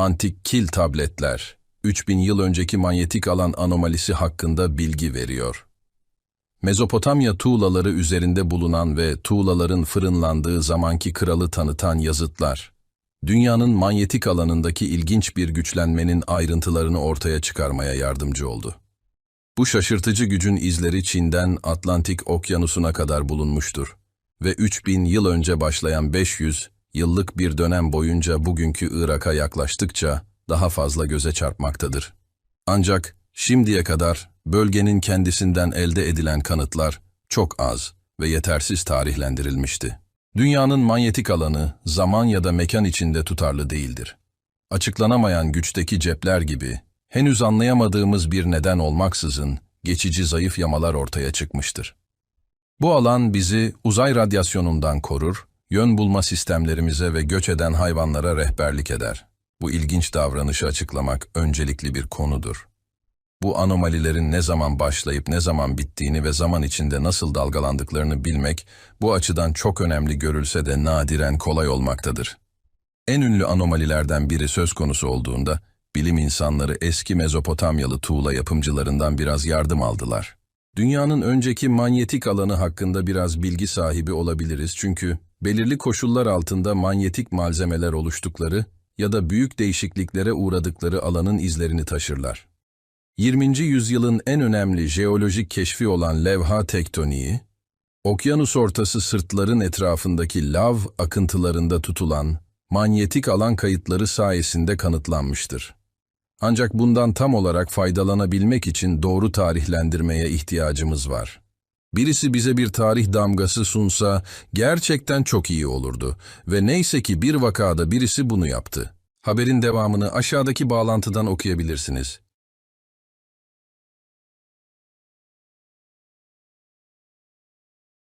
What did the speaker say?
antik kil tabletler, 3000 yıl önceki manyetik alan anomalisi hakkında bilgi veriyor. Mezopotamya tuğlaları üzerinde bulunan ve tuğlaların fırınlandığı zamanki kralı tanıtan yazıtlar, dünyanın manyetik alanındaki ilginç bir güçlenmenin ayrıntılarını ortaya çıkarmaya yardımcı oldu. Bu şaşırtıcı gücün izleri Çin'den Atlantik Okyanusu'na kadar bulunmuştur ve 3000 yıl önce başlayan 500 yıllık bir dönem boyunca bugünkü Irak'a yaklaştıkça daha fazla göze çarpmaktadır. Ancak şimdiye kadar bölgenin kendisinden elde edilen kanıtlar çok az ve yetersiz tarihlendirilmişti. Dünyanın manyetik alanı zaman ya da mekan içinde tutarlı değildir. Açıklanamayan güçteki cepler gibi henüz anlayamadığımız bir neden olmaksızın geçici zayıf yamalar ortaya çıkmıştır. Bu alan bizi uzay radyasyonundan korur, yön bulma sistemlerimize ve göç eden hayvanlara rehberlik eder. Bu ilginç davranışı açıklamak öncelikli bir konudur. Bu anomalilerin ne zaman başlayıp ne zaman bittiğini ve zaman içinde nasıl dalgalandıklarını bilmek bu açıdan çok önemli görülse de nadiren kolay olmaktadır. En ünlü anomalilerden biri söz konusu olduğunda bilim insanları eski Mezopotamyalı tuğla yapımcılarından biraz yardım aldılar. Dünyanın önceki manyetik alanı hakkında biraz bilgi sahibi olabiliriz çünkü belirli koşullar altında manyetik malzemeler oluştukları ya da büyük değişikliklere uğradıkları alanın izlerini taşırlar. 20. yüzyılın en önemli jeolojik keşfi olan levha tektoniği, okyanus ortası sırtların etrafındaki lav akıntılarında tutulan manyetik alan kayıtları sayesinde kanıtlanmıştır. Ancak bundan tam olarak faydalanabilmek için doğru tarihlendirmeye ihtiyacımız var. Birisi bize bir tarih damgası sunsa gerçekten çok iyi olurdu ve neyse ki bir vakada birisi bunu yaptı. Haberin devamını aşağıdaki bağlantıdan okuyabilirsiniz.